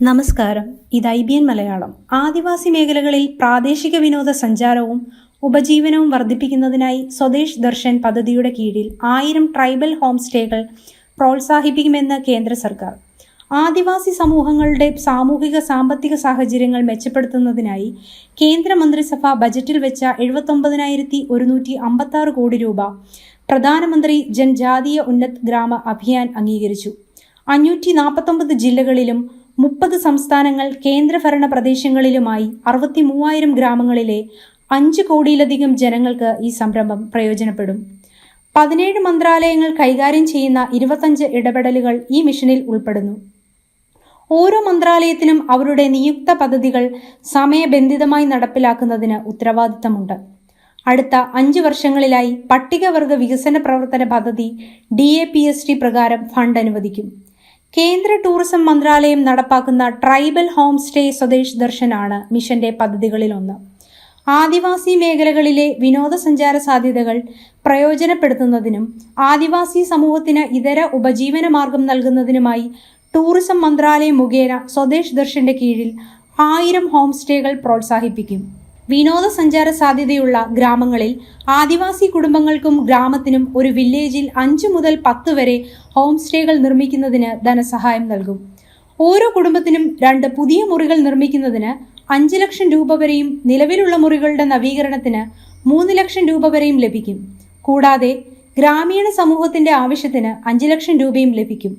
നമസ്കാരം. ഇത് I B N Malayalam. ആദിവാസി മേഖലകളിൽ പ്രാദേശിക വിനോദ സഞ്ചാരവും ഉപജീവനവും വർദ്ധിപ്പിക്കുന്നതിനായി സ്വദേശ് ദർശൻ പദ്ധതിയുടെ കീഴിൽ ആയിരം ട്രൈബൽ ഹോം സ്റ്റേകൾ പ്രോത്സാഹിപ്പിക്കുമെന്ന് കേന്ദ്ര സർക്കാർ. ആദിവാസി സമൂഹങ്ങളുടെ സാമൂഹിക സാമ്പത്തിക സാഹചര്യങ്ങൾ മെച്ചപ്പെടുത്തുന്നതിനായി കേന്ദ്ര മന്ത്രിസഭ ബജറ്റിൽ വെച്ച എഴുപത്തൊമ്പതിനായിരത്തി ഒരുന്നൂറ്റി അമ്പത്തി കോടി രൂപ പ്രധാനമന്ത്രി ജൻജാതീയ ഉന്നത് ഗ്രാമ അഭിയാൻ അംഗീകരിച്ചു. അഞ്ഞൂറ്റി നാൽപ്പത്തൊമ്പത് ജില്ലകളിലും മുപ്പത് സംസ്ഥാനങ്ങൾ കേന്ദ്രഭരണ പ്രദേശങ്ങളിലുമായി അറുപത്തി മൂവായിരം ഗ്രാമങ്ങളിലെ അഞ്ച് കോടിയിലധികം ജനങ്ങൾക്ക് ഈ സംരംഭം പ്രയോജനപ്പെടും. പതിനേഴ് മന്ത്രാലയങ്ങൾ കൈകാര്യം ചെയ്യുന്ന ഇരുപത്തഞ്ച് ഇടപെടലുകൾ ഈ മിഷനിൽ ഉൾപ്പെടുന്നു. ഓരോ മന്ത്രാലയത്തിനും അവരുടെ നിയുക്ത പദ്ധതികൾ സമയബന്ധിതമായി നടപ്പിലാക്കുന്നതിന് ഉത്തരവാദിത്തമുണ്ട്. അടുത്ത അഞ്ച് വർഷങ്ങളിലായി പട്ടികവർഗ വികസന പ്രവർത്തന പദ്ധതി D A P S T പ്രകാരം ഫണ്ട് അനുവദിക്കും. കേന്ദ്ര ടൂറിസം മന്ത്രാലയം നടപ്പാക്കുന്ന ട്രൈബൽ ഹോം സ്റ്റേ സ്വദേശ് ദർശനാണ് മിഷന്റെ പദ്ധതികളിലൊന്ന്. ആദിവാസി മേഖലകളിലെ വിനോദസഞ്ചാര സാധ്യതകൾ പ്രയോജനപ്പെടുത്തുന്നതിനും ആദിവാസി സമൂഹത്തിന് ഇതര ഉപജീവന മാർഗം നൽകുന്നതിനുമായി ടൂറിസം മന്ത്രാലയം മുഖേന സ്വദേശ് ദർശന്റെ കീഴിൽ ആയിരം ഹോം സ്റ്റേകൾ പ്രോത്സാഹിപ്പിക്കും. വിനോദസഞ്ചാര സാധ്യതയുള്ള ഗ്രാമങ്ങളിൽ ആദിവാസി കുടുംബങ്ങൾക്കും ഗ്രാമത്തിനും ഒരു വില്ലേജിൽ അഞ്ചു മുതൽ പത്ത് വരെ ഹോം സ്റ്റേകൾ നിർമ്മിക്കുന്നതിന് ധനസഹായം നൽകും. ഓരോ കുടുംബത്തിനും രണ്ട് പുതിയ മുറികൾ നിർമ്മിക്കുന്നതിന് അഞ്ച് ലക്ഷം രൂപ വരെയും നിലവിലുള്ള മുറികളുടെ നവീകരണത്തിന് മൂന്ന് ലക്ഷം രൂപ വരെയും ലഭിക്കും. കൂടാതെ ഗ്രാമീണ സമൂഹത്തിന്റെ ആവശ്യത്തിന് അഞ്ച് ലക്ഷം രൂപയും ലഭിക്കും.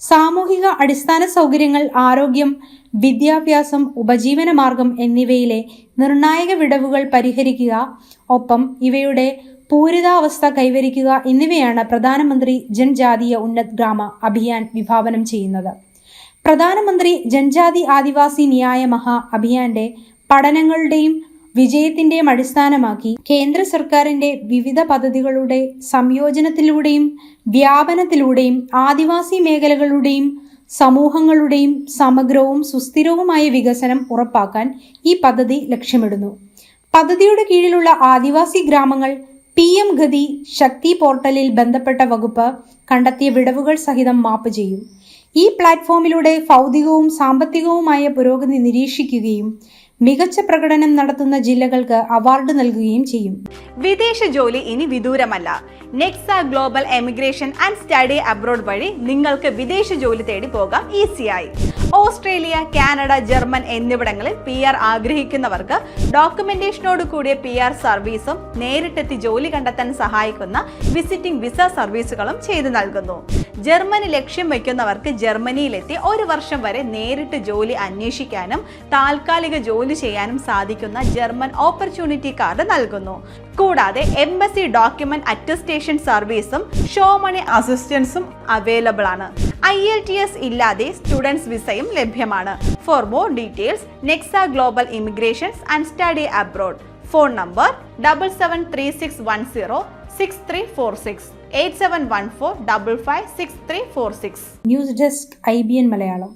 സാമൂഹിക അടിസ്ഥാന സൗകര്യങ്ങൾ ആരോഗ്യം വിദ്യാഭ്യാസം ഉപജീവന മാർഗം എന്നിവയിലെ നിർണായക വിടവുകൾ പരിഹരിക്കുക ഒപ്പം ഇവയുടെ പൂരിതാവസ്ഥ കൈവരിക്കുക എന്നിവയാണ് പ്രധാനമന്ത്രി ജൻജാതീയ ഉന്നത് ഗ്രാമ അഭിയാൻ വിഭാവനം ചെയ്യുന്നത്. പ്രധാനമന്ത്രി ജൻജാതി ആദിവാസി ന്യായ മഹാ അഭിയാന്റെ പഠനങ്ങളുടെയും വിജയത്തിന്റെയും അടിസ്ഥാനമാക്കി കേന്ദ്ര സർക്കാരിന്റെ വിവിധ പദ്ധതികളുടെ സംയോജനത്തിലൂടെയും വ്യാപനത്തിലൂടെയും ആദിവാസി മേഖലകളുടെയും സമൂഹങ്ങളുടെയും സമഗ്രവും സുസ്ഥിരവുമായ വികസനം ഉറപ്പാക്കാൻ ഈ പദ്ധതി ലക്ഷ്യമിടുന്നു. പദ്ധതിയുടെ കീഴിലുള്ള ആദിവാസി ഗ്രാമങ്ങൾ പി എം ഗതി ശക്തി പോർട്ടലിൽ ബന്ധപ്പെട്ട വകുപ്പ് കണ്ടെത്തിയ വിടവുകൾ സഹിതം മാപ്പ് ചെയ്യും. ഈ പ്ലാറ്റ്ഫോമിലൂടെ ഭൗതികവും സാമ്പത്തികവുമായ പുരോഗതി നിരീക്ഷിക്കുകയും മികച്ച പ്രകടനം നടത്തുന്ന ജില്ലകൾക്ക് അവാർഡ് നൽകുകയും ചെയ്യും. വിദേശ ജോലി ഇനി വിദൂരമല്ല. Nexa global emigration and study abroad വഴി നിങ്ങൾക്ക് വിദേശ ജോലി തേടി പോകാം ഈസിയായി. ഓസ്ട്രേലിയ കാനഡ ജർമ്മൻ എന്നിവിടങ്ങളിൽ പി ആർ ആഗ്രഹിക്കുന്നവർക്ക് ഡോക്യുമെന്റേഷനോട് കൂടിയ പി ആർ സർവീസും നേരിട്ടെത്തി ജോലി കണ്ടെത്താൻ സഹായിക്കുന്ന വിസിറ്റിംഗ് വിസ സർവീസുകളും ചെയ്തു നൽകുന്നു. ജർമ്മനി ലക്ഷ്യം വയ്ക്കുന്നവർക്ക് ജർമ്മനിയിലെത്തി ഒരു വർഷം വരെ നേരിട്ട് ജോലി അന്വേഷിക്കാനും താൽക്കാലിക ജോലി ചെയ്യാനും സാധിക്കുന്ന ജർമ്മൻ ഓപ്പർച്യൂണിറ്റി കാർഡ് നൽകുന്നു. കൂടാതെ എംബസി ഡോക്യുമെന്റ് അറ്റസ്റ്റേഷൻ സർവീസും ഷോ മണി അസിസ്റ്റൻസും അവൈലബിൾ ആണ്. ഐ എൽ ടി എസ് ഇല്ലാതെ സ്റ്റുഡൻസ് വിസയും ലഭ്യമാണ്. For more details Nexa global immigrations and study abroad phone number double seven three six one zero six three four six eight seven one four double five six three four six. News desk I B N Malayalam.